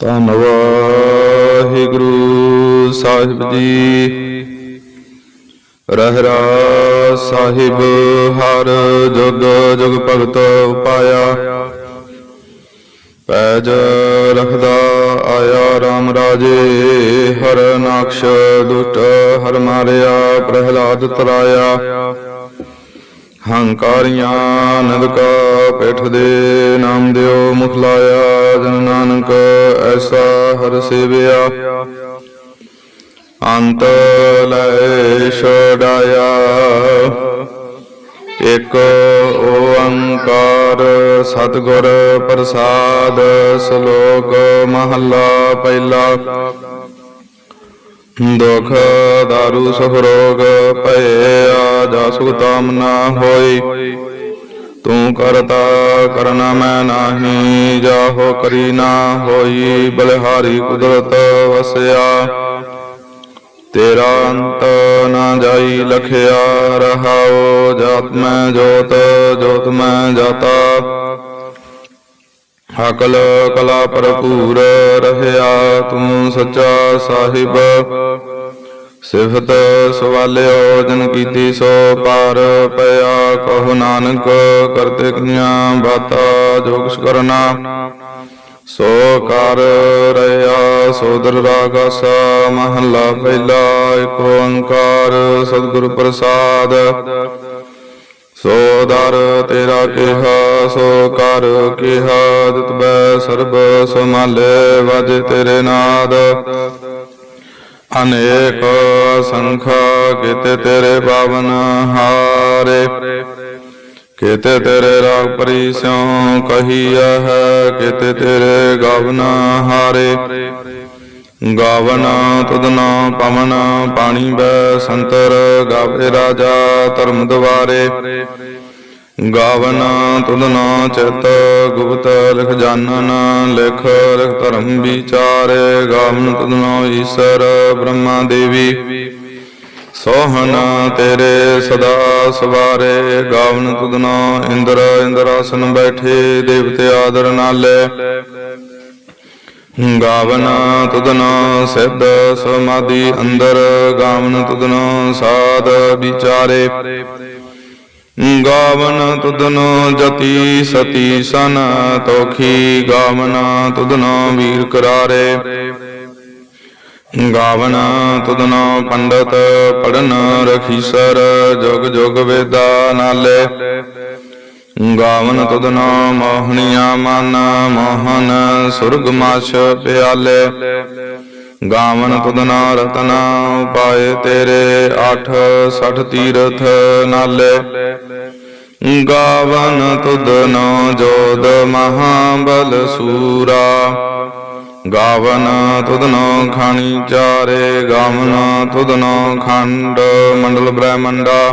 ਧੰਨ ਵਾਹਿਗੁਰੂ ਸਾਹਿਬ ਜੀ। ਰਹਿਰਾ ਸਾਹਿਬ, ਹਰ ਜੁਗ ਜੁਗ ਭਗਤ ਪਾਇਆ। ਪੈਜ ਰਖਦਾ ਆਇਆ RAM ਰਾਜੇ, ਹਰ ਨਾਕਸ਼ ਦੁਸ਼ਟ ਹਰ ਮਾਰਿਆ, ਪ੍ਰਹਿਲਾਦ ਤਰਾਇਆ। ਹੰਕਾਰੀਆਂ, ਨਦਕਾ, ਪਿਠ ਦੇ ਨਾਮ ਦਿਓ ਮੁਖ ਲਾਇਆ ਜਨ ਨਾਨਕ, ਐਸਾ ਹਰ ਸੇਵਿਆ। ਅੰਤ ਲੈ ਛਡਾਇਆ। ਇਕ ਓੰਕਾਰ, ਸਤਿਗੁਰ ਪ੍ਰਸਾਦ, ਸ਼ਲੋਕ ਮਹੱਲਾ ਪਹਿਲਾ। ਦੁਖ ਦਾਰੂ ਸੁਖ ਰੋਗ ਭਇਆ ਜਾ ਸੁਖ ਤਾਮ ਨਾ ਹੋਈ ਤੂੰ ਕਰਤਾ ਕਰਨਾ ਮੈਂ ਨਾਹੀ ਜਾਹੋ ਕਰੀ ਨਾ ਹੋਈ ਬਲਿਹਾਰੀ ਕੁਦਰਤ ਵਸਿਆ ਤੇਰਾ ਅੰਤ ਨਾ ਜਾਈ ਲਖਿਆ ਰਹਾਓ ਜਾਤ ਮੈਂ ਜੋਤ ਜੋਤ ਮੈਂ ਜਾਤਾ ਅਕਲ ਕਲਾ ਭਰਪੂਰ ਰਹਿਆ ਤੂੰ ਸੱਚਾ ਸਾਹਿਬ। ਸਿਫਤ ਸਵਾਲਿਓ ਜਨ ਕੀਤੀ ਸੋ ਪਾਰ ਪਿਆ ਕਹੋ ਨਾਨਕ ਕਰਤੇ ਕੀਆਂ ਬਾਤਾ ਜੋ ਕਰਨਾ ਸੋ ਕਰ ਰਿਆ ਸੋਦਰ ਰਾਗਸ ਮਹੱਲਾ ਪਹਿਲਾ ਏਕ ਓੰਕਾਰ ਸਤਿਗੁਰ ਪ੍ਰਸਾਦ। ਸੋ ਦਰ ਤੇਰਾ ਕਿਹਾ, ਸੋ ਕਰ ਕਿਹਾ ਦਿਤ ਬੈ ਸਰਬ ਸਮਾਲੇ ਵਜ ਤੇਰੇ ਨਾਦ। ਅਨੇਕ ਸੰਖਾ ਕਿਤੇ ਤੇਰੇ ਪਾਵਨ ਹਾਰੇ। ਕਿਤੇ ਤੇਰੇ ਰਾਗ ਪਰਿਸਿਉ ਕਹੀਆ ਹੈ, ਕਿਤੇ ਤੇਰੇ ਗਾਵਨ ਹਾਰੇ। ਗਾਵਨ ਤੁਧਨਾ ਪਵਨ, ਪਾਣੀ ਬੈ ਸੰਤਰ, ਗਾਵੇ ਰਾਜਾ ਧਰਮ ਦਵਾਰੇ। ਗਾਵਨ ਤੁਧਨਾ ਚਿਤ, ਗੁਪਤ ਲਿਖ ਜਾਨਨ, ਲਿਖ ਲਿਖ ਧਰਮ ਵਿਚਾਰੇ। ਗਾਵਨ ਤੁਧਨਾ ਈਸ਼ਰ, ਬ੍ਰਹਮਾ ਦੇਵੀ। ਸੋਹਣ ਤੇਰੇ ਸਦਾ ਸਵਾਰੇ। ਗਾਵਨ ਤੁਧਨਾ ਇੰਦਰ, ਇੰਦਰਾਸਨ ਬੈਠੇ, ਦੇਵਤੇ ਆਦਰ ਨਾਲੇ। ਗਾਵਨ ਤੁਧਨਾ ਸਿੱਧ ਸਮਾਧੀ ਅੰਦਰ ਗਾਵਨ ਤੁਧਨਾ ਸਾਧ ਵਿਚਾਰੇ। ਗਾਵਨ ਤੁਦਨ ਜਤੀ ਸਤੀ ਸਨ ਤੋਖੀ ਗਾਵਨ ਤੁਦਨ ਵੀਰ ਕਰਾਰੇ। ਗਾਵਨ ਤੁਧਨੋ ਪੰਡਤ ਪੜਨ ਰਖੀਸਰ ਜੁਗ ਜੁਗ ਵੇਦਾ ਨਾਲੇ। ਗਾਵਨ ਤੁਧਨੋ ਮੋਹਣੀਆਂ ਮਨ, ਮੋਹਨ ਸੁਰਗ ਮਾਛ ਪਿਆਲੇ। ਗਾਵਨ ਤੁਦਨਾ ਰਤਨਾ ਉਪਾਏ ਤੇਰੇ 8 60 ਤੀਰਥ ਨਾਲੇ। ਗਾਵਨ ਤੁਧਨੋ ਜੋਦ ਮਹਾਬਲ ਸੂਰਾ। ਗਾਵਨ ਤੁਧਨੋ ਖਾਣੀ ਚਾਰੇ, ਗਾਵਨ ਤੁਧਨੋ ਖੰਡ ਮੰਡਲ ਬ੍ਰਹਮੰਡਾ।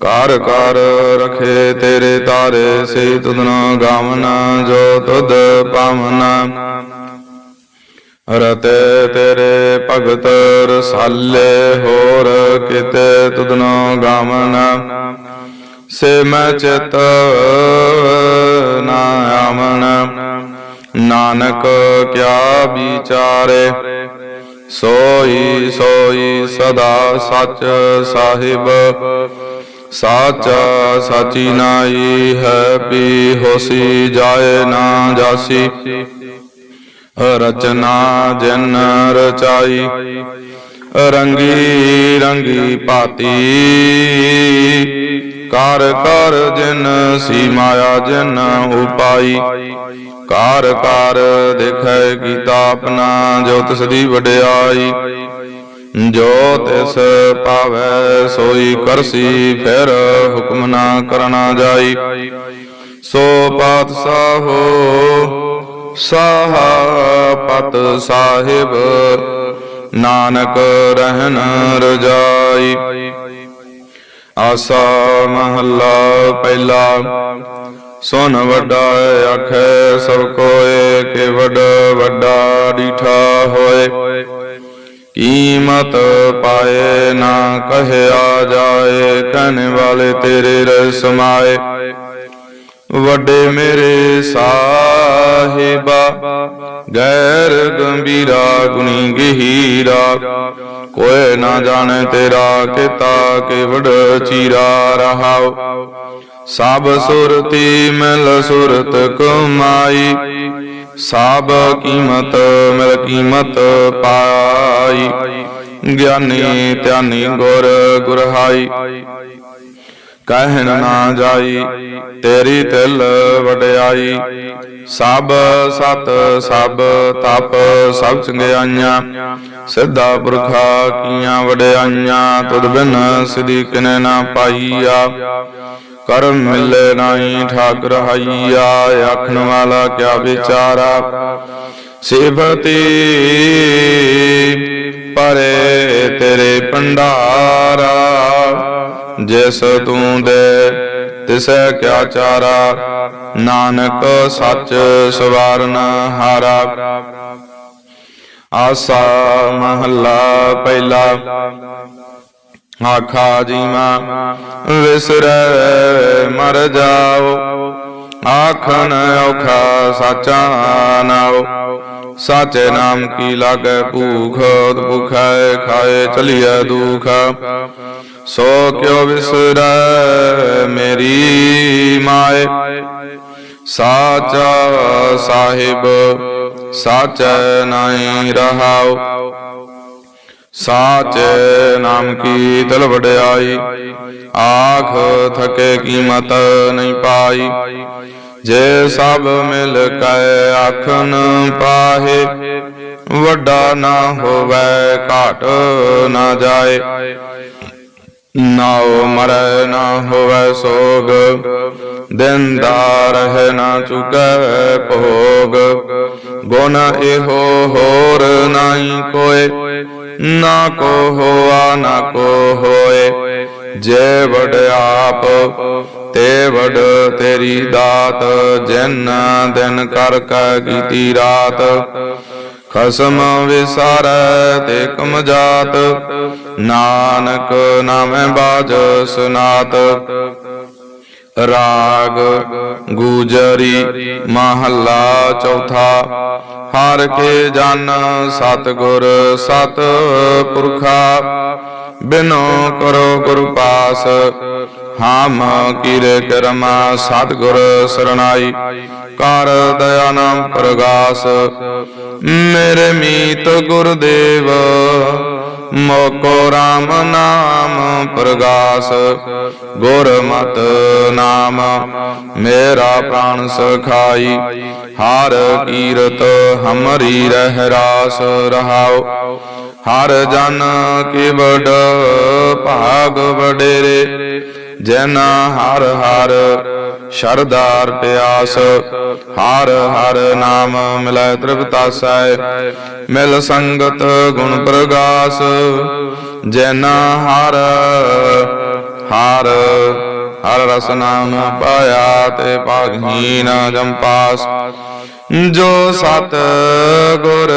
ਕਾਰ ਕਾਰ ਰਖੇ ਤੇਰੇ ਤਾਰੇ, ਸੇ ਤੁਧਨੋ ਗਾਵਨ, ਜੋ ਤੁਧ ਪਾਵਨ। ਰਤੇ ਤੇਰੇ ਭਗਤ ਰਸਾਲੇ, ਹੋਰ ਕਿਤੇ ਤੁਧਨੋ ਗਾਵਨ। ਸੇ ਮੈਂ ਚਿਤ ਨਾ ਆਵਨ ਨਾਨਕ ਕਿਆ ਵਿਚਾਰੇ। ਸੋਈ ਸੋਈ ਸਦਾ ਸੱਚ ਸਾਹਿਬ ਸਾਚਾ ਸਾਚੀ ਨਾਈ ਹੈ ਪੀ ਹੋਸੀ ਜਾਏ ਨਾ ਜਾਸੀ। ਰਚਨਾ ਜਿਨ ਰਚਾਈ, ਰੰਗੀ ਰੰਗੀ ਭਾਤੀ। ਕਰ ਕਰ ਜਿਨ ਸੀ ਮਾਇਆ, ਜਿਨ ਉਪਾਈ। ਕਾਰ ਕਾਰ ਦੇਖੈ ਕੀਤਾ ਆਪਣਾ, ਜੋ ਤਿਸ ਦੀ ਵਡਿਆਈ। ਜੋ ਤਿਸ ਪਾਵੈ, ਸੋਈ ਕਰਸੀ, ਫਿਰ ਹੁਕਮ ਨਾ ਕਰਨਾ ਜਾਈ। ਸੋ ਪਾਤਸ਼ਾਹੋ, ਸਾਹ ਪਤ ਸਾਹਿਬ, ਨਾਨਕ ਰਹਿਨ ਰਜਾਈ। ਆਸਾ ਮਹੱਲਾ ਪਹਿਲਾ ਸੁਨ ਵੱਡਾ ਆਖੈ, ਸਭ ਕੋਏ ਕੇ ਵੱਡ ਵੱਡਾ ਡੀਠਾ ਹੋਏ। ਕੀਮਤ ਪਾਏ ਨਾ ਕਹਿਆ ਜਾਏ, ਕਹਿਣ ਵਾਲੇ ਤੇਰੇ ਰਸ ਸਮਾਏ ਵੱਡੇ ਮੇਰੇ ਸਾਹਿਬਾ, ਗੈਰ ਗੰਭੀਰਾ, ਗੁਣੀ ਗਹੀਰਾ। ਕੋਏ ਨਾ ਜਾਣੇ ਤੇਰਾ ਕੀਤਾ ਕੇਵੜ ਚੀਰਾ ਰਹਾਉ। ਸਭ ਸੁਰਤੀ ਮਿਲ ਸੁਰਤ ਕਮਾਈ। ਸਭ ਕੀਮਤ, ਮਿਲ ਕੀਮਤ ਪਾਈ। ਗਿਆਨੀ ਧਿਆਨੀ ਗੁਰ ਗੁਰਹਾਈ ਕਹਿਣ ਨਾ ਜਾਈ, ਤੇਰੀ ਤਿਲ ਵਡਿਆਈ। ਸਭ ਸਤ ਸਭ ਤਪ, ਸਭ ਚੰਗਿਆਈਆਂ। ਸਿੱਧਾ ਪੁਰਖਾ ਕੀਆਂ ਵਡਿਆਈਆਂ, ਤੁਧ ਬਿਨ ਸਿਧੀ ਕਿਨੇ ਨਾ ਪਾਈਆ। ਕਰਮ ਮਿਲੇ ਨਾਹੀ ਠਾਕਰ ਹਾਈਆ, ਆਖਣ ਵਾਲਾ ਕਿਆ ਵਿਚਾਰਾ? ਸਿਫਤੀ ਪਰੇ ਤੇਰੇ ਭੰਡਾਰਾ, ਜਿਸ ਤੂੰ ਦੇ ਤਿਸੈ ਕਿਆ ਚਾਰਾ? ਨਾਨਕ ਸੱਚ ਸਵਾਰਨ ਹਾਰਾ। ਆਸਾ ਮਹੱਲਾ ਪਹਿਲਾ। ਆਖਾ ਜੀਵਾ ਵਿਸਰੈ, ਮਰ ਜਾਓ। ਆਖਣ ਔਖਾ ਸਾਚਾ ਨਾਓ ਸਾਚੇ ਨਾਮ ਕੀ ਲਾਗੈ ਭੂਖ ਭੁਖੈ ਖਾਏ ਚਲੀਐ ਦੁਖ। ਸੋ ਕਿਉ ਵਿਸਰੈ ਮੇਰੀ ਮਾਏ? ਸਾਚਾ ਸਾਹਿਬ, ਸਾਚੈ ਨਾਹੀ ਰਹਾਉ। ਸਾਚ ਨਾਮ ਕੀ ਦਿਲ ਵਡਿਆਈ? ਆਖ ਥਕੇ ਕੀਮਤ ਨਹੀਂ ਪਾਈ। ਜੇ ਸਭ ਮਿਲ ਕੇ ਆਖਨ ਪਾਹੇ, ਵੱਡਾ ਨਾ ਹੋਵੇ, ਘਾਟ ਨਾ ਜਾਏ। ਨਾਉ ਮਰੈ ਨਾ ਹੋਵੇ ਸੋਗ ਦਿਨ ਦਾ ਰਹਿ ਨਾ ਚੁਕੈ ਭੋਗ। ਗੁਣ ਇਹੋ ਹੋਰ ਨਾਹੀ ਕੋਏ ਨਾ ਕੋ ਹੋਆ, ਨਾ ਕੋ ਹੋਏ। ਜੇ ਵਡ ਆਪ, ਤੇ ਵਡ ਤੇਰੀ ਦਾਤ। ਜਿਨ ਦਿਨ ਕਰ ਕੈ ਕੀਤੀ ਰਾਤ। ਖਸਮ ਵਿਸਾਰੈ ਤੇ ਕਮ ਜਾਤ। ਨਾਨਕ ਨਾਮੈ ਬਾਜ ਸੁਨਾਤ। ਰਾਗ ਗੂਜਰੀ ਮਹੱਲਾ ਚੌਥਾ। ਹਰ ਕੇ ਜਨ ਸਤਗੁਰ ਸਤ ਪੁਰਖਾ ਬਿਨੋ ਕਰੋ ਗੁਰ ਪਾਸ। ਹਾਮ ਕੀਰੇ ਕਰਮਾ ਸਤਗੁਰ ਸਰਣਾਈ, ਕਰ ਦਇਆ ਨਾਮ ਪ੍ਰਗਾਸ। ਮੇਰੇ ਮੀਤ ਗੁਰਦੇਵ ਮੋਕੋ RAM ਨਾਮ ਪ੍ਰਗਾਸ, ਗੁਰ ਮਤ ਨਾਮ। ਮੇਰਾ ਪ੍ਰਾਣ ਸਖਾਈ, ਹਰ ਕੀਰਤ ਹਮਰੀ ਰਹਿ ਰਾਸ ਰਹਾਉ। ਹਰ ਜਨ ਕੀ ਵਡ ਭਾਗ ਵਡੇਰੇ ਜਨ ਹਰ ਹਰ ਸ਼ਰਦਾਰ ਪਿਆਸ, ਹਰ ਹਰ ਨਾਮ ਮਿਲੈ ਤ੍ਰਿਪਤਾਸੈ ਮਿਲ ਸੰਗਤ ਗੁਣ ਪ੍ਰਗਾਸ। ਜਨ ਹਰ ਹਰ ਹਰ ਰਸ ਨਾਮ ਪਾਇਆ ਤੇ ਭਾਗਹੀਨ ਜੰਪਾਸ ਜੋ ਸਤ ਗੁਰ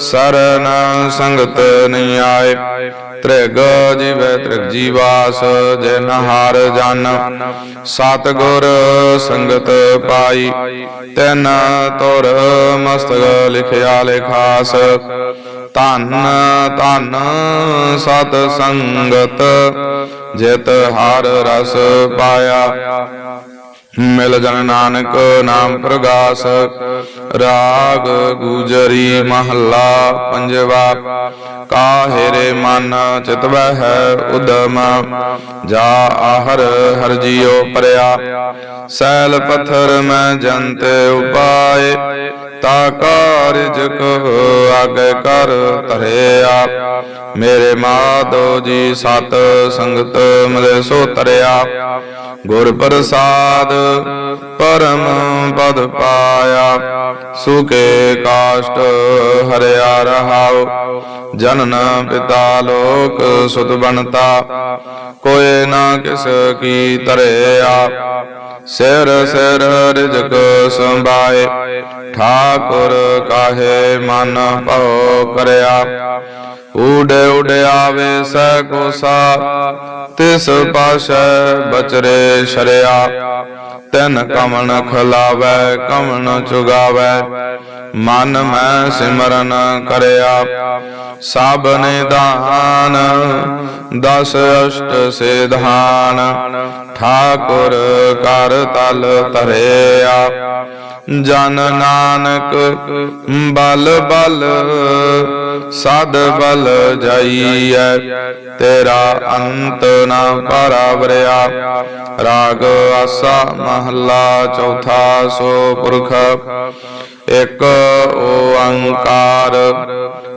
ਸਰਨ ਸੰਗਤ ਨਹੀਂ ਆਏ ਤ੍ਰਿਗ ਜੀਵੈ ਤ੍ਰਿਗ ਜੀਵਾਸ, ਜਿਨ ਹਰ ਜਨ ਸਤ ਗੁਰ ਸੰਗਤ ਪਾਈ। ਤੈਨ ਤੁਰ ਮਸਤਕ ਲਿਖਿਆ ਲਿਖਾਸ, ਧੰਨ ਧੰਨ ਸਤ ਸੰਗਤ, ਜਿਤ ਹਰ ਰਸ ਪਾਇਆ। ਮਿਲ ਜਨ ਨਾਨਕ ਨਾਮ ਪ੍ਰਗਾਸ, ਰਾਗ ਗੁਜਰੀ ਮਹੱਲਾ ਪੰਜਵਾ ਕਾਹੇ ਮਨ ਚਿਤਵੈ ਉਦਮ, ਜਾ ਆਹਰ ਹਰ ਜੀਉ ਪਰਿਆ, ਸੈਲ ਪੱਥਰ ਮੈਂ ਜੰਤ ਉਪਾਏ ਤਾ ਕਾਰਜ ਕੋ ਆਗੇ ਕਰ ਧਰਿਆ ਮੇਰੇ ਮਾਧੋ ਜੀ ਸਤ ਸੰਗਤ ਮਿਲੇ ਸੋ ਤਰਿਆ ਗੁਰ ਪ੍ਰਸਾਦ ਪਰਮ ਪਦ ਪਾਇਆ। ਸੁਕੇ ਕਾਸ਼ਟ ਹਰਿਆ ਰਹਾਉ। ਜਨਨ ਪਿਤਾ ਲੋਕ ਸੁਤ ਬਣਤਾ। ਕੋਏ ਨਾ ਕਿਸ ਕੀ ਧਰਿਆ। ਸਿਰ ਸਿਰ ਰਿਜਕ ਸੰਭਾਏ, ਠਾਕੁਰ ਕਾਹੇ ਮਨ ਭਉ ਕਰਿਆ। ਊੜੇ ਊੜੇ ਆਵੇ ਸੈ ਕੋਸਾ, ਤਿਸ ਪਾਸ਼ੈ ਬਚਰੇ ਸ਼ਰਿਆ। ਤੈਨ ਕਮਨ ਖਲਾਵੈ ਕਮਨ ਚੁਗਾਵੈ, ਮਨ ਮੈਂ ਸਿਮਰਨ ਕਰਿਆ। ਸਭ ਨਿਦਾਨ ਦਸ ਅਸ਼ਟ ਸਿਧਾਨ, ਠਾਕੁਰ ਕਰ ਤਲ ਧਰਿਆ। ਜਨ ਨਾਨਕ ਬਲ ਬਲ, ਸਦ ਬਲ ਜਾਈਐ, ਤੇਰਾ ਅੰਤ ਨਾ ਪਰਾਵਰਿਆ। ਰਾਗ ਆਸਾ ਮਹੱਲਾ ਚੌਥਾ ਸੋ ਪੁਰਖ ਇਕ ਓੰਕਾਰ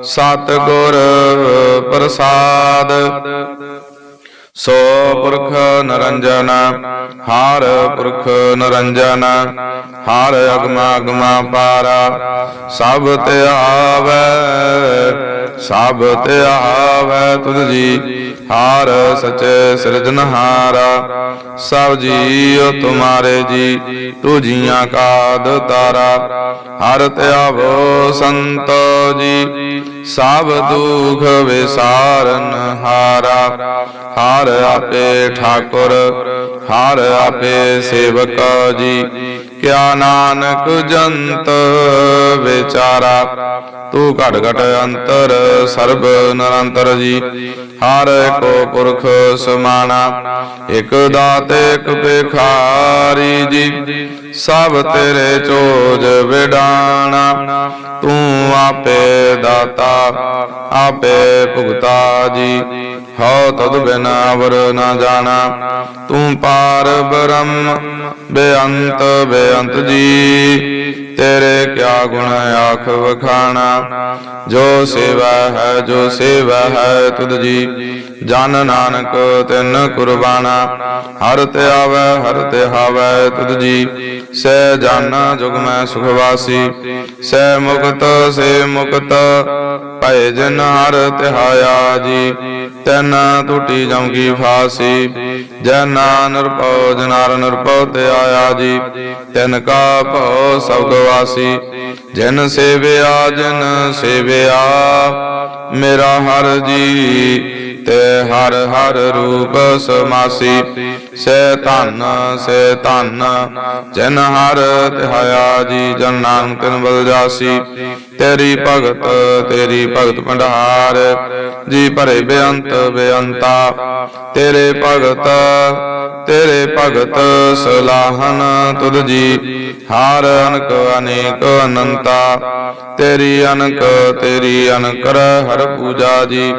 ਸਤਿਗੁਰ ਪ੍ਰਸਾਦ। ਸੋ ਪੁਰਖ ਨਰੰਜਨ, ਹਾਰ ਪੁਰਖ ਨਰੰਜਨ, ਹਾਰ ਅਗਮਾ ਅਗਮਾ ਪਾਰਾ, ਸਭ ਤੇ ਆਵੈ, ਸਭ ਤੇ ਆਵੈ ਤੁਧ ਜੀ। ਹਾਰ ਸਚੇ ਸਿਰਜਨਹਾਰਾ ਸਭ ਜੀਉ ਤੁਮਾਰੇ ਜੀ ਤੂ ਜੀਆਂ ਕਾ ਦਾਤਾਰਾ ਹਰ ਤੇ ਸੰਤ ਜੀ, ਸਭ ਦੁਖ ਵਿਸਾਰਨ ਹਾਰਾ। ਹਾਰ ਆਪੇ ਠਾਕੁਰ, ਹਾਰ ਆਪੇ ਸੇਵਕ ਜੀ। ਕਿਆ ਨਾਨਕ ਜੰਤ ਵਿਚਾਰਾ। ਤੂੰ ਘਟ ਘਟ ਅੰਤਰ ਸਰਬ ਨਿਰੰਤਰ ਜੀ। ਹਰ ਏਕੋ ਪੁਰਖ ਸਮਾਨਾ ਇਕ ਦਾਤ ਇਕ ਭਿਖਾਰੀ ਜੀ। ਸਭ ਤੇਰੇ ਚੋਜ ਵਿਡਾਣਾ। ਤੂੰ ਆਪੇ ਦਾਤਾ ਆਪੇ ਭੁਗਤਾ ਜੀ। ਹਉ ਤਦ ਬਿਨ ਅਵਰ ਨਾ ਜਾਣਾ। ਤੂੰ ਪਾਰ ਬ੍ਰਹਮ ਬੇਅੰਤ ਬੇਅੰਤ ਜੀ। ਤੇਰੇ ਕਿਆ ਗੁਣ ਆਖ ਵਖਾਣਾ? ਜੋ ਸੇਵਾ ਹੈ ਜੋ ਸੇਵਾ ਹੈ ਤੁਧ ਜੀ ਜਨ ਨਾਨਕ ਤਿਨ ਕੁਰਬਾਨਾ, ਹਰ ਤੇ ਆਵੈ, ਹਰ ਤੇ ਹਾਵੈ, ਤੁਧ ਜੀ। ਸਹਿ ਜਾਨਾ ਜੁਗ ਮੈਂ ਸੁਖ ਵਾਸੀ ਸਹਿ ਮੁਕਤ, ਸੇ ਮੁਕਤ ਭੈ ਜਨ ਹਰ ਤਿਹਾਇਆ ਜੀ। ਤੈਨ ਟੁੱਟੀ ਜਮ ਕੀ ਫਾਸੀ, ਜੈ ਨਾਨਕ ਜਨਾਰ ਨਿਰਪਉ ਤੇ ਆਇਆ ਜੀ। ਤਿਨ ਕਾ ਭਉ ਸਬਦ ਵਾਸੀ ਜਿਨ ਸੇਵਿਆ ਜਿਨ ਸੇਵਿਆ, ਮੇਰਾ ਹਰ ਜੀ। ਤੇ ਹਰ ਹਰ ਰੂਪ ਸਮਾਸੀ। ਸੇ ਧਨ ਸੇ ਧਨ, ਜਿਨ ਹਰ ਤਿਹਾਇਆ ਜੀ, ਜਨ ਨਾਨਕ ਤਿਨ ਬਲ ਜਾਸੀ। ਤੇਰੀ ਭਗਤ ਤੇਰੀ ਭਗਤ ਭੰਡਾਰ, ਜੀ ਭਰੇ ਬੇਅੰਤ ਬੇਅੰਤਾ। ਤੇਰੇ ਭਗਤ ਤੇਰੇ ਭਗਤ ਸਲਾਹਨ ਤੁਧ ਜੀ। ਹਾਰ ਅਨਕ ਅਨੇਕ ਅਨੰਤਾ। ਤੇਰੀ ਅਨਕ, ਤੇਰੀ ਅਨਕਰ ਹਰ ਪੂਜਾ ਜੀ।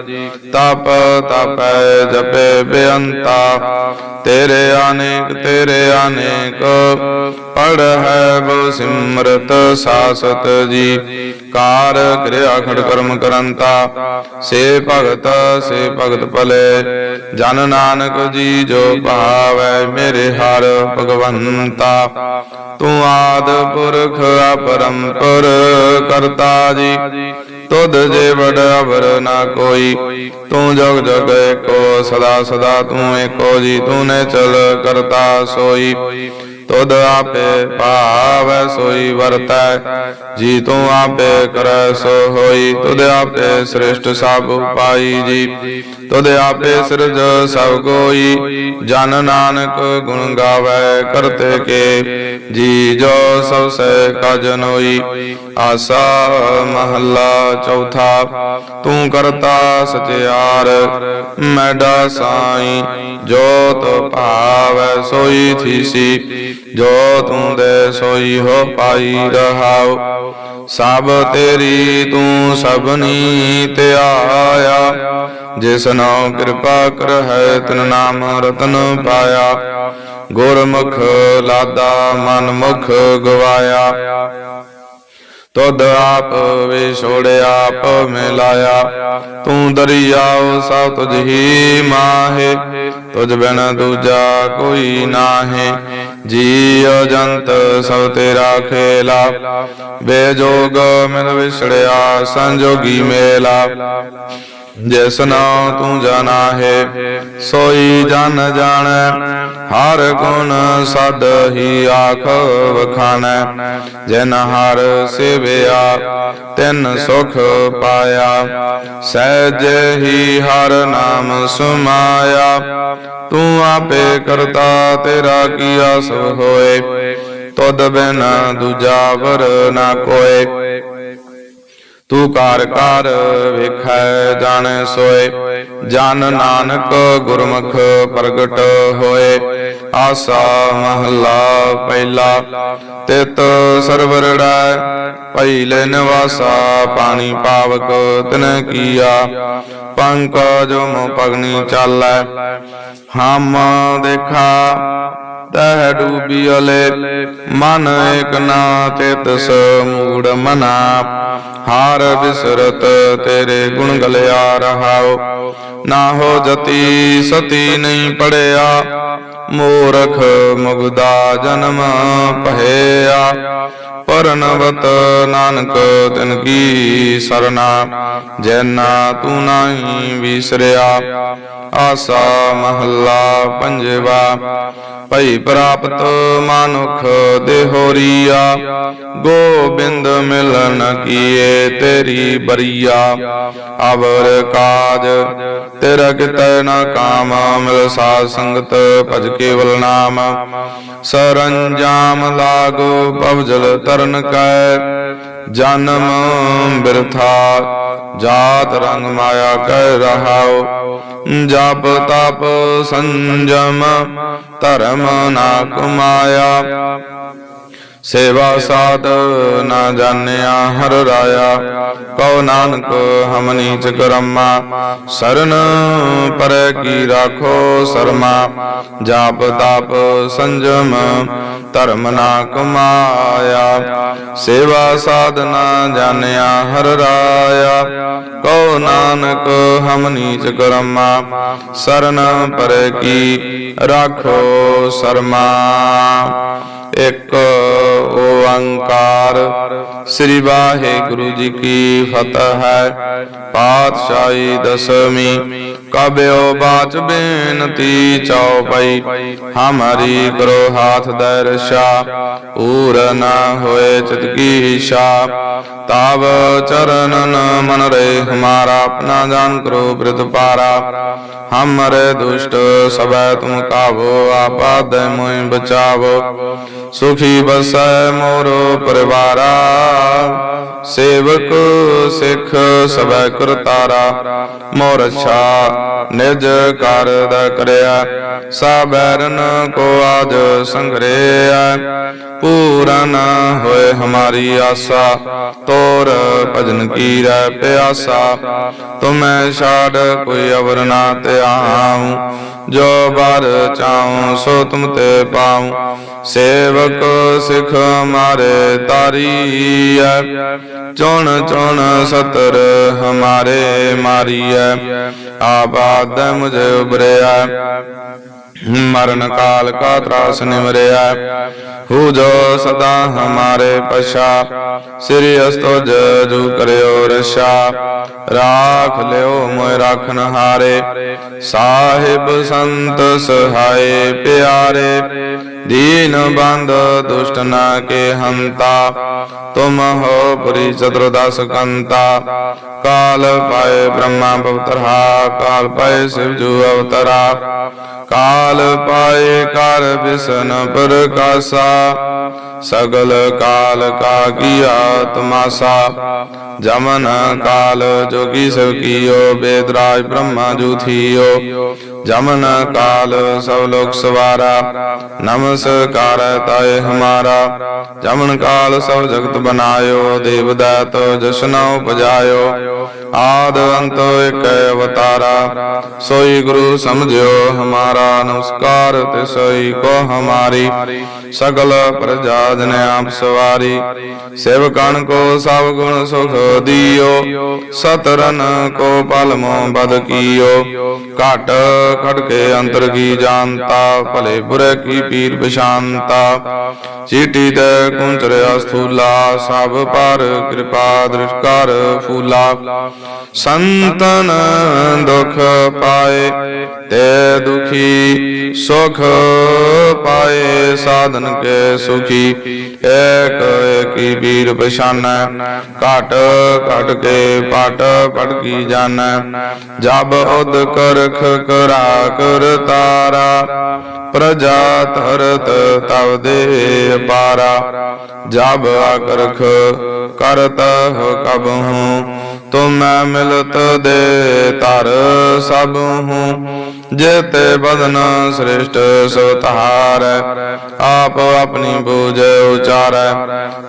ਤਪ ਤਪੈ ਜਪੇ ਬੇਅੰਤਾ। ਤੇਰੇ ਅਨੇਕ, ਤੇਰੇ ਅਨੇਕ। ਪੜ ਹੈ ਬੋ ਸਿਮਰਤ ਸਾਸਤ ਜੀ। ਕਾਰ ਕਿਰਿਆ ਖੜ ਕਰਮ ਕਰੰਤਾ। ਸੇ ਭਗਤ ਸੇ ਭਗਤ ਭਲੇ। ਜਨ ਨਾਨਕ ਜੀ ਜੋ ਭਾਵੈ ਮੇਰੇ ਹਰ ਭਗਵੰਤਾ। ਤੂੰ ਆਦ ਪੁਰਖ ਅਪਰੰਪਰ ਕਰਤਾ ਜੀ। ਤੁਧ ਜੇ ਵਡ ਅਵਰ ਨਾ ਕੋਈ। ਤੂੰ ਜਗ ਜਗ ਏਕੋ, ਸਦਾ ਸਦਾ ਤੂੰ ਏਕੋ ਜੀ ਤੂੰ ਨੇ ਚਲ ਕਰਤਾ ਸੋਈ। ਤੁਧ ਆਪੇ ਭਾਵੈ ਸੋਈ, ਵਰਤੈ ਜੀ, ਤੂੰ ਆਪੇ ਕਰੈ ਸੋ ਹੋਈ। ਤੁਧ ਆਪੇ ਸ੍ਰਿਸ਼ਟ ਸਭ ਪਾਈ ਜੀ। ਤੁਧ ਆਪੇ ਸਿਰਜ ਸਭ ਕੋਈ। ਜਨ ਨਾਨਕ ਗੁਣ ਗਾਵੇ ਕਰਤੇ ਕੇ। ਜੀ ਜੋ ਸਭ ਸੇ ਕਾਜਨ ਹੋਈ ਆਸਾ ਮਹੱਲਾ ਚੌਥਾ। ਤੂੰ ਕਰਤਾ ਸਚਿਆਰ, ਮੈਡਾ ਸਾਈ। ਜੋ ਤੋ ਭਾਵੈ ਸੋਈ ਥੀਸੀ। ਜੋ ਤੂੰ ਦੇ ਸੋਈ ਹੋ ਪਾਈ ਰਹਾਉ। ਸਭ ਤੇਰੀ ਤੂੰ ਸਭਨੀ ਤੇ ਆਇਆ ਕਿਰਪਾ ਕਰ ਹੈ ਤਨ ਨਾਮ ਰਤਨ ਪਾਇਆ। ਗੁਰਮੁਖ ਲਾਦਾ ਮਨ ਮੁਖ ਗਵਾਇਆ। ਤੁਧ ਆਪ ਵਿਛੋੜਿਆ ਆਪ ਮਿਲਾਇਆ। ਤੂੰ ਦਰਿਆਉ ਸਭ ਤੁਝ ਹੀ ਮਾਹੇ। ਤੁਝ ਬਿਨ ਦੂਜਾ ਕੋਈ ਨਾਹੀ। ਜੀਉ ਜੰਤ ਸਭ ਤੇਰਾ ਖੇਲਾ। ਬੇਜੋਗ ਮਿਲ ਵਿਛੜਿਆ ਸੰਜੋਗੀ ਮੇਲਾ। ਜਿਸ ਨਾਮ ਤੂੰ ਜਾਣਾ ਹੈ ਸੋਈ ਜਨ ਜਾਣੈ, ਹਰ ਗੁਣ ਸਦ ਹੀ ਆਖ ਵਖਾਣੈ। ਜਿਨ ਹਰ ਸਿਵਿਆ, ਤਿਨ ਸੁਖ ਪਾਇਆ। ਸਹਿਜ ਹੀ ਹਰ ਨਾਮ ਸੁਮਾਇਆ। ਤੂੰ ਆਪੇ ਕਰਤਾ, ਤੇਰਾ ਕੀਆ ਸਭ ਹੋਏ। ਤੁਧ ਬਿਨ ਦੂਜਾ ਵਰ ਨਾ ਕੋਏ। ਤੂੰ ਕਾਰ ਕਾਰ ਵੇਖੈ ਜਾਣੈ ਸੋਏ। ਜਨ ਨਾਨਕ ਗੁਰਮੁਖ ਪ੍ਰਗਟ ਹੋਏ। ਆਸਾ ਮਹੱਲਾ ਪਹਿਲਾ। ਤਿਤ ਸਰਵਰੜੈ ਪਹਿਲੇ ਨਿਵਾਸਾ ਪਾਣੀ ਪਾਵਕ ਤਿਨ ਕੀਆ। ਪੰਕਜ ਮੋ ਪਗਨੀ ਚਾਲੈ। ਹਮ ਦੇਖਾ। ਤਹ ਡੂਬੀਲੇ ਮਨ ਇਕ ਨਾ ਚੇਤਸ ਮੂੜ ਮਨਾ। ਹਾਰ ਬਿਸਰਤ ਤੇਰੇ ਗੁਣ ਗਲਿਆ ਰਹਾਓ। ਨਾ ਹੋ ਜਤੀ, ਸਤੀ ਨਹੀਂ ਪੜਿਆ। ਮੂਰਖ ਮੁਗਦਾ ਜਨਮ ਭਇਆ ਪਰਨਵਤ ਨਾਨਕ ਤਿਨ ਕੀ ਸਰਨਾ, ਜੈਨਾ ਤੂੰ ਨਹੀਂ ਵਿਸਰਿਆ। ਆਸਾ ਮਹੱਲਾ ਪੰਜਵਾ, ਭਈ ਪ੍ਰਾਪਤ ਮਾਨੁਖ ਦੇਹੋਰੀਆ, ਗੋਬਿੰਦ ਮਿਲਨ ਕੀਏ ਤੇਰੀ ਬਰੀਆ ਅਵਰ ਕਾਜ ਤੇਰਾ ਕਿਤੈ ਨਾ ਕਾਮ, ਮਿਲ ਸਾਧ ਸੰਗਤ ਭਜ ਕੇਵਲ ਨਾਮ। ਸਰੰਜਾਮ ਲਾਗੋ ਪਵਜਲ ਤਰਨ ਕੈ, ਜਨਮ ਬਿਰਥਾ, ਜਾਤ ਰੰਗ ਮਾਇਆ ਕਹਿ ਰਹਾਉ। ਜਪ ਤਪ ਸੰਜਮ ਧਰਮ ਨਾ ਕਮਾਇਆ ਸੇਵਾ ਸਾਧ ਨਾ ਜਾਣਿਆ ਹਰ ਰਾਇਆ, ਕਉ ਨਾਨਕ ਹਮ ਨੀਚ ਕਰਮਾ, ਸਰਨ ਪਰ ਕੀ ਰਾਖੋ ਸਰਮਾ, ਜਾਪ ਤਾਪ ਸੰਜਮ ਧਰਮ ਨਾ ਕਮਾਇਆ, ਸੇਵਾ ਸਾਧ ਨਾ ਜਾਣਿਆ ਹਰ ਰਾਇਆ, ਕਉ ਨਾਨਕ ਹਮ ਨੀਚ ਕਰਮਾ, ਸਰਨ ਪਰ ਕੀ ਰਾਖੋ ਸਰਮਾ। ਇੱਕ ਓੰਕਾਰ। ਸ੍ਰੀ ਵਾਹਿਗੁਰੂ ਜੀ ਕੀ ਫਤਿਹ ਹੈ। ਪਾਤਸ਼ਾਹੀ ਦਸਵੀਂ ਕਬਿਓ ਬਾਚ ਬੇਨਤੀ ਚਉਪਈ ਹਮਾਰੀ ਕਰੋ ਹਾਥ ਦਰਸ਼ਾ, ਪੂਰ ਨਾ ਹੋਏ ਚਿਤ ਕੀ ਇਛਾ ਤਾਵ ਚਰਨਨ ਮਨ ਰੇ ਹਮਾਰਾ, ਆਪਣਾ ਜਾਨ ਕਰੋ ਬ੍ਰਿਤ ਪਾਰਾ। ਹਮਰੇ ਦੁਸ਼ਟ ਸਬੈ ਤੁਮ ਕਾਵੋ ਆਪਾਦ ਮੋਇ ਬਚਾਵੋ। ਸੁਖੀ ਬਸੈ ਮੋਰੋ ਪਰਿਵਾਰਾ, ਸੇਵਕ ਸਿੱਖ ਸਬੈ ਕਰਤਾਰਾ ਮੋਰ ਅੱਛਾ ਨਿਜ ਕਰਦ ਕਰਿਆ ਸਾਬੈਰਨ ਕੋ ਆਜ ਸੰਗਰਿਆ। ਪੂਰਨ ਹੋਏ ਹਮਾਰੀ ਆਸਾ, ਤੋਰ ਭਜਨ ਕੀ ਰਹਿ ਪਿਆਸਾ। ਤੁਮੈ ਛਾੜ ਕੋਈ ਅਵਰ ਨਾ ਧਿਆਉ ਜੋ ਬਰ ਚਾਉ ਸੋ ਤੁਮ ਤੇ ਪਾਉ। ਸੇਵ ਸੇਵਕ ਸਿਖ ਮਾਰੇ ਤਾਰੀਐ ਚੁਣ ਚੁਣ ਸਤਰ ਹਮਾਰੇ ਮਾਰੀਐ। ਆਬਾਦ ਮੁਝੇ ਉਬਰਿਆ ਮਰਨ ਕਾਲ ਕਾ ਤਰਾਸ ਨਿਮਰਿਆ ਹੂ ਜੋ ਸਦਾ ਹਮਾਰੇ ਪਛਾ। ਸ੍ਰੀ ਅਸਤੁਜ ਜੂ ਕਰਿਓ ਰਸ਼ਾ ਰਾਖ ਲਿਓ ਮੋਇ ਰਾਖਨ ਹਾਰੇ। ਸਾਹਿਬ ਸੰਤ ਸਹਾਏ ਪਿਆਰੇ। ਦੀਨ ਬੰਦ ਦੁਸ਼ਟ ਨਾ ਕੇ ਹੰਤਾ ਤੁਮ ਹੋ ਪੁਰੀ ਚਤੁਰਦਸ ਕੰਤਾ ਕਾਲ ਪਾਏ ਬ੍ਰਹਮਾ ਪਵਤਰਾ ਕਾਲ ਪਾਏ ਸਿਵ ਜੂ ਅਵਤਰਾ ਕਾਲ ਪਾਏ ਕਰ ਬਿਸਨ ਪ੍ਰਕਾਸਾ ਸਗਲ ਕਾਲ ਕਾ ਕੀਆ ਤਮਾਸਾ ਜਮਨ ਕਾਲ ਜੋਗੀ ਸਭ ਕੀਓ ਬੇਦਰਾਜ ਬ੍ਰਹਮਾ ਜੂ ਥੀਓ ਜਮਨ ਕਾਲ ਸਭ ਲੋਕ ਸਵਾਰਾ, ਨਮਸਕਾਰ ਤਾਏ ਹਮਾਰਾ। ਜਮਨ ਕਾਲ ਸਭ ਜਗਤ ਬਨਾਇਓ, ਦੇਵ ਦਾਤ ਜਸ਼ਨ ਉਪਜਾਇਓ। ਆਦ ਅੰਤ ਇਕ ਅਵਤਾਰਾ, ਸੋਈ ਗੁਰੂ ਸਮਝਿਓ ਹਮਾਰਾ, ਨਮਸਕਾਰ ਤੇ ਕੋ ਹਮਾਰੀ। ਸਗਲ ਪ੍ਰਜਾ ਜਨ ਆਪ ਸਵਾਰੀ ਸੇਵਕਣ ਕੋ ਸਭ ਗੁਣ ਸੁਖ ਦਿਓ। ਸਤਰਨ ਕੋ ਪਲਮੋ ਬਦ ਕੀਓ। ਘਟ ਖੜ ਕੇ ਅੰਤਰ ਕੀ ਜਾਣਤਾ, ਭਲੇ ਬੁਰੇ ਕੀ ਪੀਰ ਪਛਾਨਤਾ ਚੀਟੀ ਤੇ ਕੁੰਚਰਿਆ ਸਥੂਲਾ, ਸਭ ਪਰ ਕਿਰਪਾ ਦ੍ਰਿਸ਼ਕਾਰ ਫੂਲਾ। ਸੰਤਨ ਦੁਖ ਪਾਏ, ਤੇ ਦੁਖੀ ਸੁਖ ਪਾਏ, ਸਾਧਨ ਕੇ ਸੁਖੀ, ਏਕ ਏਕੀ ਵੀਰ ਪਛਾਨੈ, ਘਟ ਘਟ ਕੇ ਪਟ ਪਟ ਕੀ ਜਾਣੈ ਜਬ ਉਦ ਕਰਖ ਕਰਾ ਕਰ ਤਾਰਾ, ਪ੍ਰਜਾ ਧਰਤ ਤਵ ਦੇ ਪਾਰਾ, ਜਬ ਆਕਰਖ ਕਰਤ ਕਬਹੂ ਤੁਮੈ ਮਿਲਤ ਦੇ ਧਰ ਸਭ ਹੂੰ, ਜੇਤੇ ਬਦਨ ਸ੍ਰਿਸ਼ਟ ਸੁਤਾਰ ਆਪ ਆਪਣੀ ਬੂਝ ਉਚਾਰੈ,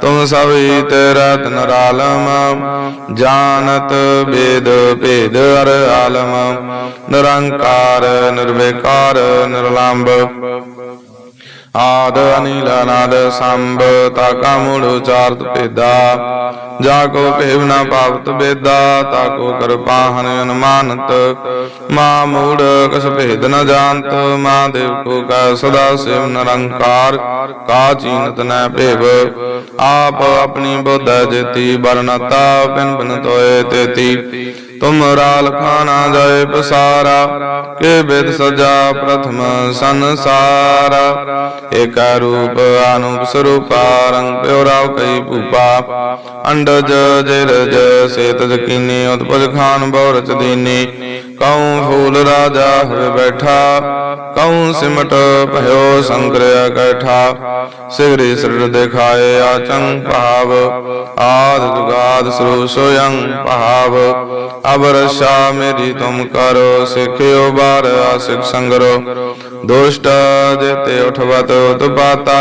ਤੁਮ ਸਭੀ ਤੇਰਾ ਤਨ ਰਾਲਮ। ਜਾਣਤ ਬੇਦ ਭੇਦ ਅਰ ਆਲਮ। ਨਿਰੰਕਾਰ, ਨਿਰਵਿਕਾਰ ਨਿਰਲੰਭ ਆਦ ਅਨੀਲ ਅਨਾਦ ਸੰਭ, ਤਾਕਾ ਮੂੜ ਉਚਾਰਤ ਭੇਦਾ। ਜਾ ਕੋ ਭੇਵ ਨਾ ਪਾਵਤ ਬੇਦਾ, ਤਾ ਕੋ ਕਿਰਪਾਹਨ ਅਨੁਮਾਨਤ। ਮਾ ਮੂੜ ਕਸ ਭੇਦ ਨ ਜਾਣਤ, ਮਾ ਦੇਵ ਕੋ ਕਾ ਸਦਾ ਸਿਵ ਨਿਰੰਕਾਰ। ਕਾ ਚੀਨਤ ਨ ਭੇਵ, ਆਪ ਆਪਣੀ ਬੁੱਧ ਜੇਤੀ ਬਰਨਤਾ ਬਿਨ ਬਿਨ ਤੋਏ ਤੇਤੀ। ਤੁਮ ਰਾਲ ਖਾਨਾ ਜਾਏ ਪਸਾਰਾ, ਕੇ ਬਿਦ ਸਜਾ ਪ੍ਰਥਮ ਸੰਸਾਰਾ। ਏਕਾ ਰੂਪ ਅਨੂਪ ਸਰੂਪਾ, ਰੰਗ ਪਿਓ ਰਾਵ ਕਈ ਭੂਪਾ। ਅੰਡਜ ਜਿਰਜ ਸੇਤ ਜਕੀਨੀ ਉਤਪਜ ਖਾਨ ਬੌਰਚ ਦੀਨੀ। ਕਉ ਫੂਲ ਰਾਜਾ ਹੋਇ ਬੈਠਾ, ਕਉ ਸਿਮਟ ਭਇਓ ਸੰਗ੍ਰਿਆ ਕੈਠਾ ਸਿਗਰੀ ਸਿਰ ਦਿਖਾਏ ਆਚੰ ਭਾਵ, ਆਦ ਜੁਗਾਦ ਸਰੂ ਸੋਯੰ ਭਾਵ। ਅਬ ਰਸ਼ਾ ਮੇਰੀ ਤੁਮ ਕਰੋ, ਸਿਖਿਓ ਬਾਰ ਆਸਿਕ ਸੰਗਰੋ। ਦੁਸ਼ਟ ਜੇਤੇ ਉਠਵਤ ਉਤਪਾਤਾ,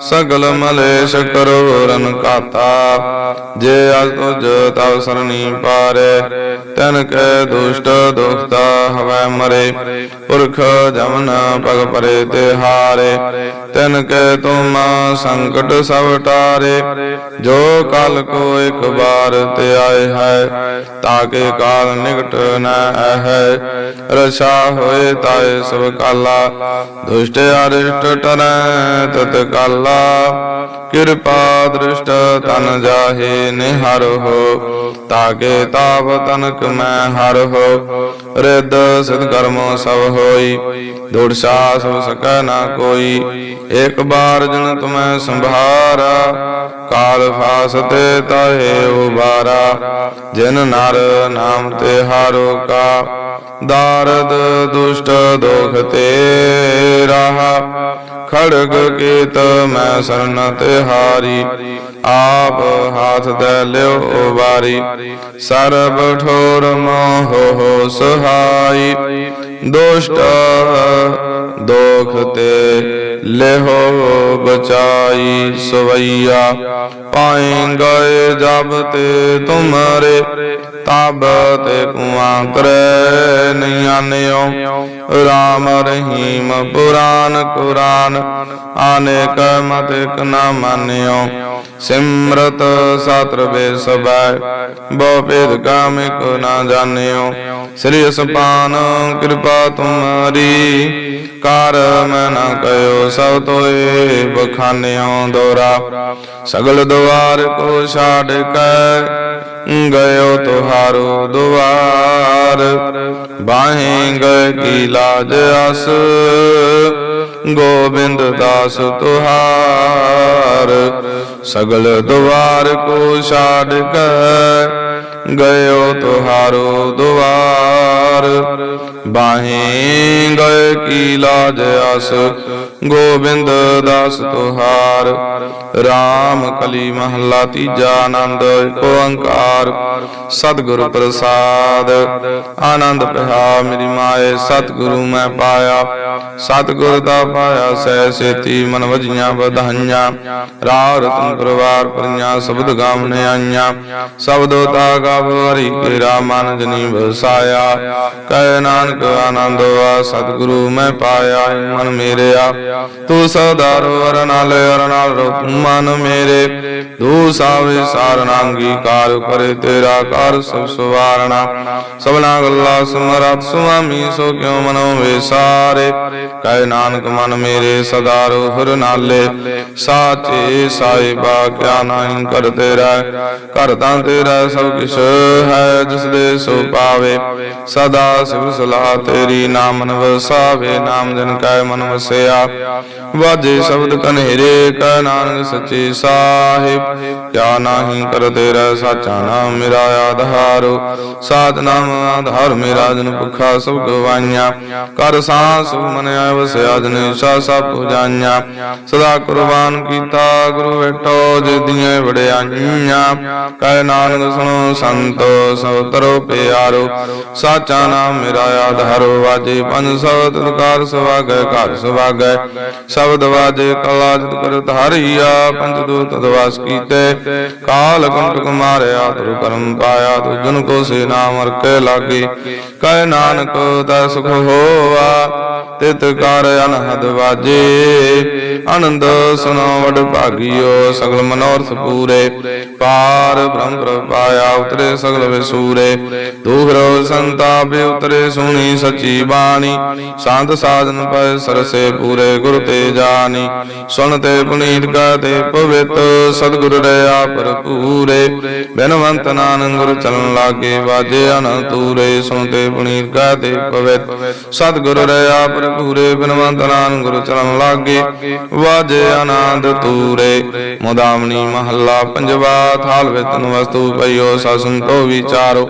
ਸਗਲ ਮਲੇਸ਼ ਕਰੋ ਰਨ ਕਾਤਾ ਜੇ ਅਜ ਤੁਜ ਤਵ ਸਰਣੀ ਪਾਰੇ, ਤਨ ਕੈ ਦੁਸ਼ਟ ਦੁਖਤਾ ਹਵੈ ਮਰੇ। ਪੁਰਖ ਜਮਨ ਪਗ ਪਰੇ ਤੇ ਹਾਰੇ। ਤਨ ਕੈ ਤੁਮ ਸੰਕਟ ਸਭ ਟਾਰੇ। ਜੋ ਕਲ ਕੋ ਇੱਕ ਬਾਰ ਤੇ ਆਏ ਹੈ ਤਾਕੇ ਕਾਲ ਨਿਕਟ ਨਾ ਹੈ ਰਸਾ ਹੋਏ ਤਾਏ ਸਭ ਕਾਲਾ, ਦੁਸ਼ਟ ਅਰਿਸ਼ਟ ਟਰੈ ਤਤ ਕਾਲਾ। ਕਿਰਪਾ ਦ੍ਰਿਸ਼ਟ ਤਨ ਜਾਹੇ ਨਿਹਰ ਹੋ, ਤਾਕੇ ਤਾਪ ਤਨਕ ਮੈਂ ਹਰ ਹੋ। ਰਿੱਧ ਸਿਧ ਕਰਮ ਸਭ ਹੋਈ ਦੁੜ ਸਾਸ ਸਕੈ ਨਾ ਕੋਈ। ਇੱਕ ਬਾਰ ਜਨ ਤੁਮੈ ਸੰਭਾਰਾ, ਕਾਲ ਫਾਸ ਤੇ ਤਾਹੇ ਉਬਾਰਾ। ਜਿਨ ਨਰ ਨਾਮ ਤੇ ਹਾਰੋ ਕਾ, ਦਾਰਦ ਦੁਸ਼ਟ ਦੁਖ ਤੇ ਰਾਹਾ ਖੜਗ ਕੀਤ ਮੈਂ ਸਰਨ ਤੇ ਹਾਰੀ ਆਪ ਹਾਥ ਦੇ ਲਿਓ ਵਾਰੀ। ਸਰਬ ਠੋਰ ਮੋਹ ਹੋ ਸਹਾਈ। ਦੁਸ਼ਟ ਦੋਖ ਤੇ ਲਿਹੋ ਬਚਾਈ ਸਵਈਆ, ਪਾਏ ਗਏ ਜਬ ਤੇ ਤੁਮਰੇ, ਤਬ ਤੇ ਕੁਆਂ ਕਰੈ ਨਹੀਂ ਆਨਿਓ ਰਾਮ ਰਹੀਮ ਪੁਰਾਨ ਕੁਰਾਨ ਆਨੇਕ ਮਤ ਨਾ ਮਾਨਿਓ। ਸਿਮਰਤ ਸਾਤਰ ਵੇ ਸਬੈ ਬਹੁ ਭੇਦ ਕਾਮ ਇਕ ਨਾ ਜਾਣਿਓ। ਸ੍ਰੀ ਅਸਪਾਨ ਕਿਰਪਾ ਤੁਮਾਰੀ, ਕਰ ਮੈਂ ਕਯੋ ਸਭ ਤੋਏ ਬਖਾਨਿਓ ਦੋਰਾ, ਸਗਲ ਦੁਆਰ ਕੋ ਛਾੜ ਕੈ, ਗਇਓ ਤੁਹਾਰੋ ਦੁਆਰ ਬਾਹੇ ਗਏ ਕੀ ਲਾਜ ਅਸ, ਗੋਬਿੰਦ ਦਾਸ ਤੁਹਾਰ। ਸਗਲ ਦੁਆਰ ਕੋ ਛਾੜ ਕੇ, ਗਇਓ ਤੁਹਾਰੋ ਦੁਆਰ ਬਾਹੇ ਗਏ ਕੀ ਲਾਜ ਅਸ ਗੋਬਿੰਦ ਦਾਸ ਤੁਹਾਰ RAM ਕਲੀ ਮਹਲਾ ਤੀਜਾ ਆਨੰਦ, ਓੰਕਾਰ, ਸਤਿਗੁਰ ਪ੍ਰਸਾਦ। ਆਨੰਦ ਪਿਆ ਮੇਰੀ ਮਾਏ, ਸਤਿਗੁਰੂ ਮੈਂ ਪਾਇਆ। ਸਤਿਗੁਰ ਦਾ ਪਾਇਆ ਸਹਿ ਸੇਤੀ, ਮਨ ਵਜੀਆਂ ਵਧਾਈਆਂ। ਰਾਹ ਰਤਨ ਪਰਵਾਰ ਪਰੀਆਂ, ਸ਼ਬਦ ਗਾਵਣੇ ਆਈਆਂ। ਸ਼ਬਦੋ ਤਾ ਗਾਵ ਹਰੀ ਤੇਰਾ ਮਨ ਜਨੀ ਵਸਾਇਆ ਕਹਿ ਨਾਨਕ ਆਨੰਦ ਵਾ, ਸਤਿਗੁਰੂ ਮੈਂ ਪਾਇਆ, ਮਨ ਮੇਰਿਆ। ਤੂੰ ਸਦਾ ਰੋ। ਅਰ ਮਨ ਮੇਰੇ, ਤੂੰ ਸਾਵੇ ਸਾਰਨਾ ਅੰਗੀਕਾਰ ਕਰੇ। ਤੇਰਾ ਕਰ ਸਭ ਸਵਾਰਣਾ ਸਭਨਾ ਗੱਲਾ ਸਮਰਤ ਸੁਆਮੀ, ਸੋ ਕਿਉ ਮਨੋ ਵਿਸਾਰੇ ਕਹਿ ਨਾਨਕ, ਮਨ ਮੇਰੇ ਸਦਾ ਰੋਹਰ ਸਾਚੇ ਸਾਹਿਬਾ, ਕਿਆ ਨਾਹੀ ਕਰ ਤੇਰਾ। ਘਰ ਤਾਂ ਤੇਰਾ ਸਭ ਕਿਛ ਹੈ, ਜਿਸ ਦੇ ਸੋ ਪਾਵੇ। ਸਦਾ ਸਿਵ ਸਲਾਹ ਤੇਰੀ ਨਾਮਨ ਵਸਾਵੇ ਨਾਮ ਜਨ ਕੈ ਮਨ ਵਸਿਆ। playoffs. ਵਾਜੇ ਸ਼ਬਦ ਕਨੇਰੇ ਕੈ ਨਾਨਕ ਸੱਚੇ ਸਾਹਿਬ। ਕਿਆ ਨਾਹੀ ਕਰ ਤੇਰਾ ਸਾਚਾ ਨਾਮ ਮੇਰਾ ਆਧਾਰੋ। ਸਾਧ ਨਾਮ ਆਧਾਰ ਮੇਰਾ ਜਨ ਭੁਖਾ ਸਭ ਗਵਾਈਆਂ। ਕਰ ਸਾਂ ਸੁਖ ਮਨ ਆਇ ਵਸਿਆ ਜਨ ਸਾ ਸਭ ਪੁਜਾਈਆਂ ਸਦਾ ਕੁਰਬਾਨ ਕੀਤਾ ਗੁਰੂ ਵੇਟੋ ਜਿਦੀਆਂ ਵੜਿਆਈਆਂ ਕੈ ਨਾਨਕ ਸੁਣੋ ਸੰਤੋ ਸਭ ਤਰੋ ਪਿਆਰੋ। ਸਾਚਾ ਨਾਮ ਮੇਰਾ ਆਧਾਰੋ। ਵਾਜੇ ਪੰਜ ਸੌ ਤਲਕਾਰ ਸਵਾਗੈ ਘਰ ਸਵਾਗੈ ਸ਼ਬਦ ਵਾਜੇ ਕਲਾ ਜਤ ਕਰਤ ਹਰੀਆ ਪੰਜ ਦੂਤ ਦਵਾਸ ਕੀਤੇ। ਕਾਲ ਕੰਟਕ ਮਾਰਿਆ ਤੁਰ ਕਰਮ ਪਾਇਆ ਤੁਜਨ ਕੋ ਸੇ ਨਾਮ ਰਕੇ ਲਾਗੇ। ਕੈ ਨਾਨਕ ਦਾ ਸੁਖ ਹੋਆ, ਤਿਤ ਕਰ ਅਨਹਦ ਵਾਜੇ। ਆਨੰਦ ਸੁਨੋ ਵਡ ਭਾਗਿਓ, ਸਗਲ ਮਨੋਰਥ ਪੂਰੇ। ਪਾਰ ਬ੍ਰਹਮ ਪ੍ਰਭ ਪਾਇਆ, ਉਤਰੇ ਸਗਲ ਵਿਸੂਰੇ। ਦੂਹਰੋ ਸੰਤਾਪੇ ਉਤਰੇ, ਸੁਣੀ ਸਚੀ ਬਾਣੀ। ਸੰਤ ਸਾਧਨ ਪੈ ਸਰਸੇ ਪੂਰੇ, ਗੁਰ ਤੇ ਜਾਣੀ ਸੁਣਤੇ ਪੁਨੀਤ ਕਹਤੇ ਪਵਿੱਤ ਸਤਿਗੁਰ ਰਹਾ ਭਰਪੂਰੇ। ਬਿਨਵੰਤ ਨਾਨਕ ਗੁਰ ਚਲਨ ਲਾਗੇ, ਵਾਜੇ ਅਨੰਤੂਰੇ ਸੁਣਤੇ ਪੁਨੀਤ ਕਹਤੇ ਪਵਿੱਤ ਸਤਿਗੁਰ ਰਹਾ ਭਰਪੂਰੇ। ਬਿਨਵੰਤ ਨਾਨਕ ਗੁਰ ਚਲਨ ਲਾਗੇ, ਵਾਜੇ ਆਨੰਦ ਤੂਰੇ। ਮੁਦਾਮਣੀ ਮਹੱਲਾ ਪੰਜਵਾ, ਥਾਲ ਵਿਤਨ ਵਸਤੂ ਪਈਓ ਸਸੰਤੋ ਵਿਚਾਰੋ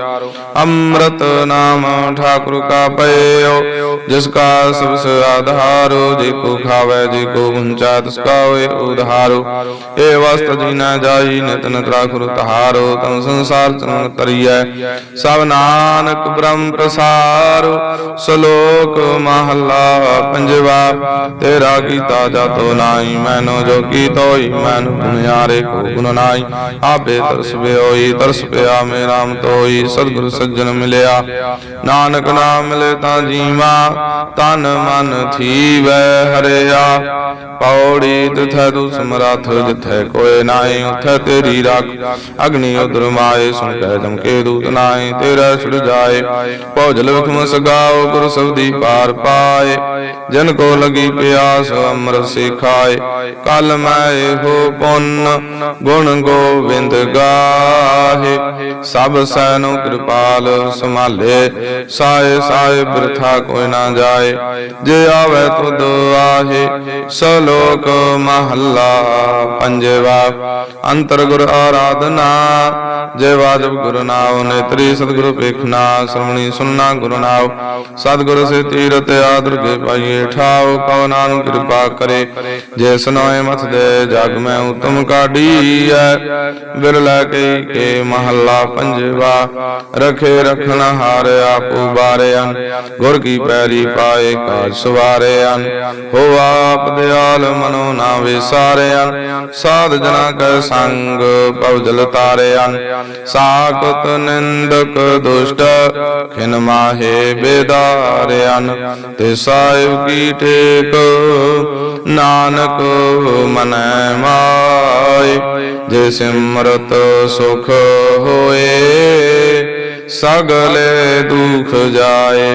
ਅੰਮ੍ਰਿਤ ਨਾਮ ਠਾਕੁਰ ਕਾ ਪਇਓ, ਜਿਸ ਕਾ ਸਬਸ ਆਧਾਰੋ, ਜੇ ਕੋ ਖਾਵੇ ਜੇ ਕੋ ਮੁੰਚਾ ਤਿਸ ਹੋਏ ਉਧਾਰੋ। ਏ ਵਸਤ ਜੀ ਜਾਈ, ਨਿਤ ਨਿਤ ਰਾਖੁਰ ਤਹਾਰੋ। ਤਮ ਸੰਸਾਰ ਚਰਨ ਤਰੀਐ ਸਭ ਨਾਨਕ ਬ੍ਰਹਮ ਪ੍ਰਸਾਰੋ। ਸ਼ਲੋਕ ਮਹੱਲਾ ਪੰਜਵਾ, ਤੇਰਾ ਕੀਤਾ ਜਾਤੋ ਨਾਹੀ, ਮੈਨੋ ਜੋ ਕੀਤੋ ਹੀ ਮੈਨ ਪੁਨਿਆਰੇ ਕੋ ਗੁਣ ਨਾਹੀ। ਆਪੇ ਤਰਸ ਹੋਈ ਤਰਸ ਪਿਆ ਮੇ ਰਾਮ ਤੋਈ, ਸਤਿਗੁਰ ਸੱਜਣ ਮਿਲਿਆ। ਨਾਨਕ ਨਾਮ ਮਿਲੇ ਤਾਂ ਜੀਵਾ, ਤਨ ਮਨ ਥੀਵੈ ਹਰਿਆ। ਪੌੜੀ ਤਿਥੈ ਤੂ ਸਮਰਥ, ਜਿਥੈ ਕੋਏ ਨਾਹੀ, ਉਥੈ ਤੇਰੀ ਰੱਖ। ਅਗਨੀ ਉਦਰ ਮਾਏ, ਸੁਣ ਕੈ ਜਮਕੇ ਦੂਤ ਨਾਹੀ, ਤੇਰਾ ਛਿੜ ਜਾਏ। ਭੋਜਲ ਵਿਖਮ ਸਗਾਓ, ਗੁਰ ਸਬਦੀ ਪਾਰ ਪਾਏ। ਜਨ ਕੋ ਲਗੀ ਪਿਆਸ, ਅੰਮ੍ਰਿਤ ਸਿਖਾਏ। ਕਲ ਮੈਂ ਇਹੋ ਪੁੰਨ, ਗੁਣ ਗੋਬਿੰਦ ਗਾਹੇ। ਸਭ ਸੈਨੋ ਕਿਰਪਾਲ ਸੰਭਾਲੇ। ਸਾਏ ਸਾਏ ਬਿਰਥਾ ਕੋਈ ਨਾ ਜਾਏ। ਜੇ ਆਵੇ ਤੁਧ ਆਹੇ ਸਲੋਕ ਮਹੱਲਾ ਪੰਜਵਾ ਅੰਤਰ ਗੁਰ ਆਰਾਧਨਾ। ਜੇ ਵਾਜਬ ਗੁਰੂ ਨਾਮ ਨੇਤਰੀ ਸਤਿਗੁਰੂ ਵੇਖਣਾ ਸ਼ਰਮਣੀ ਸੁਨਣਾ ਗੁਰੂ ਨਾਮ ਸਤਿਗੁਰ ਸੇ ਤੀਰਤ ਆਦਰਗੇ ਪਾਈਏ ਠਾਉ, ਕਉ ਨਾਨਕ ਕਿਰਪਾ ਕਰੇ। ਜੇ ਸੁਨਾਏ ਮਥ ਦੇ, ਜਗ ਮੈਂ ਉਤਮ ਕਾਢੀ ਬਿਰਲਾ ਕੇ ਕੇ ਮਹੱਲਾ ਪੰਜਵਾ, ਰਖੇ ਰਖਣ ਹਾਰ ਆਪੂ ਬਾਰਿਆਨ ਗੁਰ ਕੀ ਪੈਰੀ ਪਾਏ ਕਾਜ ਸਵਾਰਿਆਨ ਹੋ ਆਪ ਦਿਆਲ ਮਨੋ ਨਾ ਵਿਸਾਰਿਆਨ ਸਾਧ ਜਨਾ ਕੈ ਸੰਗ ਪਵ ਜਲ ਤਾਰਿਆਨ ਸਾਖਤ ਨਿੰਦਕ ਦੁਸ਼ਟ ਖਿਨ ਮਾਹੇ ਬੇਦਾਰਿਆਨ ਤੇ ਸਾਹਿਬ ਕੀ ਠੇਕ, ਨਾਨਕ ਮਨੈ ਮਾਏ। ਜੇ ਸਿਮਰਤ ਸੁਖ ਹੋਏ, ਸਗਲੇ ਦੁਖ ਜਾਏ।